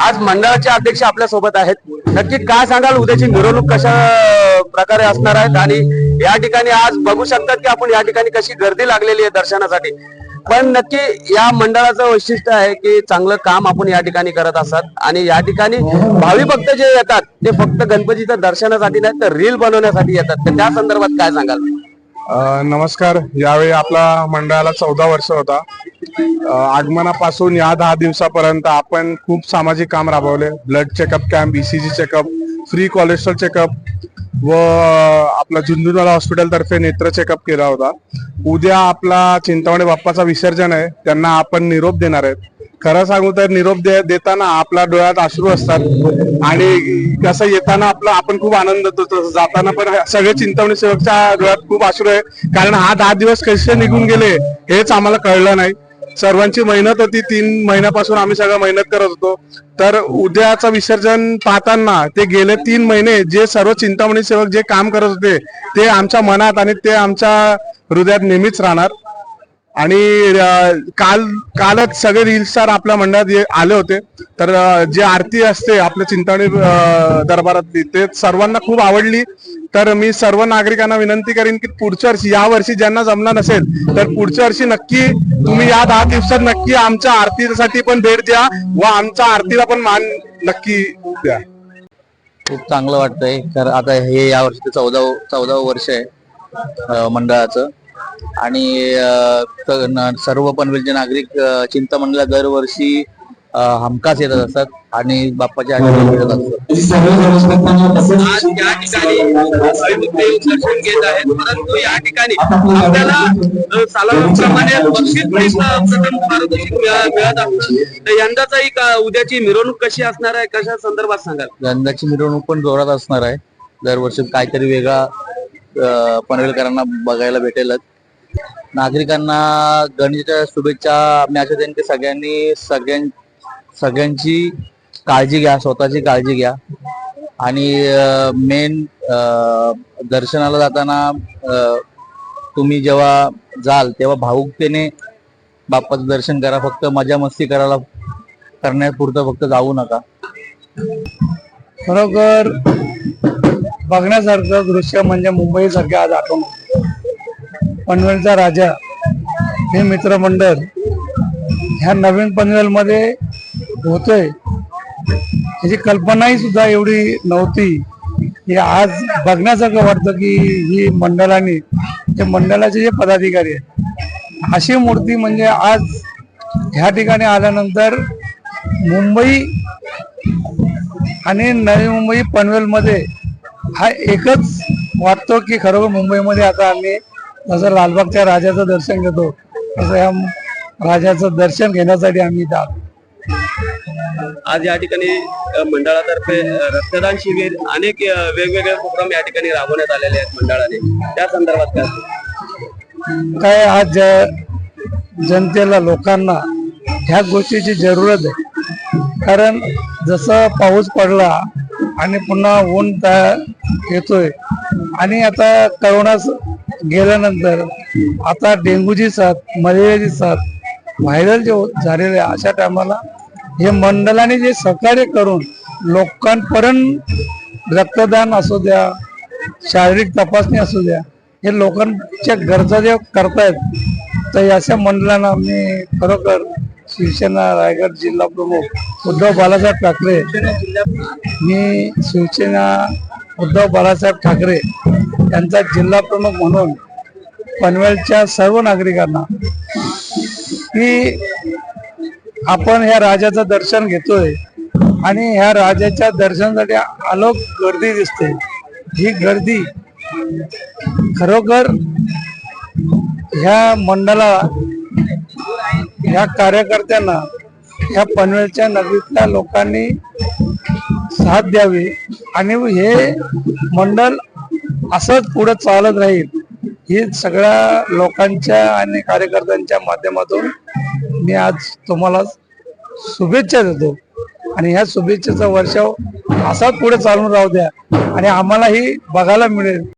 आज मंडळाचे अध्यक्ष आपल्यासोबत आहेत. नक्की काय सांगाल? उद्याची मिरवणूक कशा प्रकारे असणार आहेत? आणि या ठिकाणी आज बघू शकतात की आपण या ठिकाणी कशी गर्दी लागलेली आहे दर्शनासाठी. पण नक्की या मंडळाचं वैशिष्ट्य आहे की चांगलं काम आपण या ठिकाणी करत असतात. आणि या ठिकाणी भावी भक्त जे येतात ते फक्त गणपतीच्या दर्शनासाठी नाही तर रील बनवण्यासाठी येतात. तर त्या संदर्भात काय सांगाल? नमस्कार. यावेळी आपला मंडळाला चौदा वर्ष होता. आगमनापासून या दहा दिवसापर्यंत आपण खूप सामाजिक काम राबवले. Blood checkup camp ECG checkup free cholesterol checkup व आपला झुंझुनवाला हॉस्पिटलतर्फे नेत्र चेकअप केला होता. उद्या आपला चिंतामणी बाप्पाचा विसर्जन आहे. त्यांना आपण निरोप देणार आहेत. खरं सांगू तर निरोप दे- देताना आपल्या डोळ्यात अश्रू असतात. आणि कसं येताना आपला आपण खूप आनंद होतो तसं जाताना पण सगळे चिंतामणी सेवकच्या डोळ्यात खूप अश्रू आहे कारण हा दहा दिवस कसे निघून गेले हेच आम्हाला कळलं नाही. सर्वांची मेहनत होती. तीन महिन्यापासून आम्ही सगळं मेहनत करत होतो. तर उद्याचं विसर्जन पाहताना ते गेले तीन महिने जे सर्व चिंतामणी सेवक जे काम करत होते ते आमच्या मनात आणि ते आमच्या हृदयात नेहमीच राहणार. आणि काल कालच सगळे रील स्टार आपल्या मंडळात आले होते तर जे आरती असते आपल्या चिंतामणी दरबारातली ते सर्वांना खूप आवडली. तर मी सर्व नागरिकांना विनंती करीन की पुढच्या वर्षी या वर्षी ज्यांना जमणार नसेल तर पुढच्या वर्षी नक्की तुम्ही या दहा दिवसात नक्की आमच्या आरतीसाठी पण भेट द्या व आमच्या आरतीला पण मान नक्की द्या. खूप चांगलं वाटतंय. तर आता हे या वर्षी चौदा चौदावं वर्ष आहे मंडळाचं. आणि सर्व पनवेलचे नागरिक अं, चिंतामणीला दरवर्षी हमखास येतात असतात आणि बाप्पाच्या दर्शन घेत आहेत परंतु या ठिकाणी आपल्याला मिळत तर का- उद्याची मिरवणूक कशी असणार आहे? कशा संदर्भात सांगाल? यंदाची मिरवणूक पण जोरात असणार आहे. दरवर्षी काहीतरी वेगळा पनवेलकरांना बघायला भेटेलच. नागरिकांना गणेशाच्या शुभेच्छा. मी अशा देईन की सगळ्यांनी सगळ्यां सगळ्यांची काळजी घ्या स्वतःची काळजी घ्या. आणि मेन दर्शनाला जाताना तुम्ही जेव्हा जाल तेव्हा भाऊकतेने बाप्पाचं दर्शन करा. फक्त मजा मस्ती करायला करण्यापुरतं फक्त जाऊ नका. खरोखर बघण्यासारखं दृश्य म्हणजे मुंबई आज आठवण पनवेलचा राजा हे मित्रमंडळ ह्या नवीन पनवेलमध्ये होतोय. ह्याची कल्पनाही सुद्धा एवढी नव्हती. की आज बघण्यासारखं वाटतं की ही मंडळाने जे मंडळाचे जे पदाधिकारी आहेत अशी मूर्ती म्हणजे आज ह्या ठिकाणी आल्यानंतर मुंबई आणि नवी मुंबई पनवेलमध्ये हा एकच वाटतो की खरोखर मुंबईमध्ये आता आम्ही जसं लालबागच्या राजाचं दर्शन घेतो. तसं या राजाचं दर्शन घेण्यासाठी आम्ही आलो. आज या ठिकाणी मंडळातर्फे रक्तदान शिबिर अनेक वेगवेगळे उपक्रम या ठिकाणी राबवण्यात आलेले आहेत मंडळाने. त्या संदर्भात काय? काय आज जनतेला लोकांना ह्या गोष्टीची जरूरत आहे. कारण जसं पाऊस पडला आणि पुन्हा ऊन त्या येतोय आणि आता करोना गेल्यानंतर आता डेंग्यूची साथ मलेरियाची साथ व्हायरल जे होत- झालेले आहे, अशा टायमाला हे मंडळाने जे सहकार्य करून लोकांपर्यंत रक्तदान असू द्या शारीरिक तपासणी असू द्या हे लोकांच्या गरजा जे करतायत तर अशा मंडळांना मी खरोखर शिवसेना रायगड जिल्हा प्रमुख उद्धव बाळासाहेब ठाकरे मी शिवसेना उद्धव बाळासाहेब ठाकरे त्यांचा जिल्हा प्रमुख म्हणून पनवेलच्या सर्व नागरिकांना की आपण ह्या राजाचं दर्शन घेतोय आणि ह्या राजाच्या दर्शनासाठी आलोक गर्दी दिसते. ही गर्दी खरोखर ह्या मंडळाला ह्या कार्यकर्त्यांना ह्या पनवेलच्या नगरीतल्या लोकांनी साथ द्यावी आणि हे मंडळ असंच पुढे चालत राहील. ही सगळ्या लोकांच्या आणि कार्यकर्त्यांच्या माध्यमातून मी आज तुम्हाला शुभेच्छा देतो. आणि ह्या शुभेच्छेचा वर्षाव असाच पुढे चालून राहू द्या. आणि आम्हालाही बघायला मिळेल.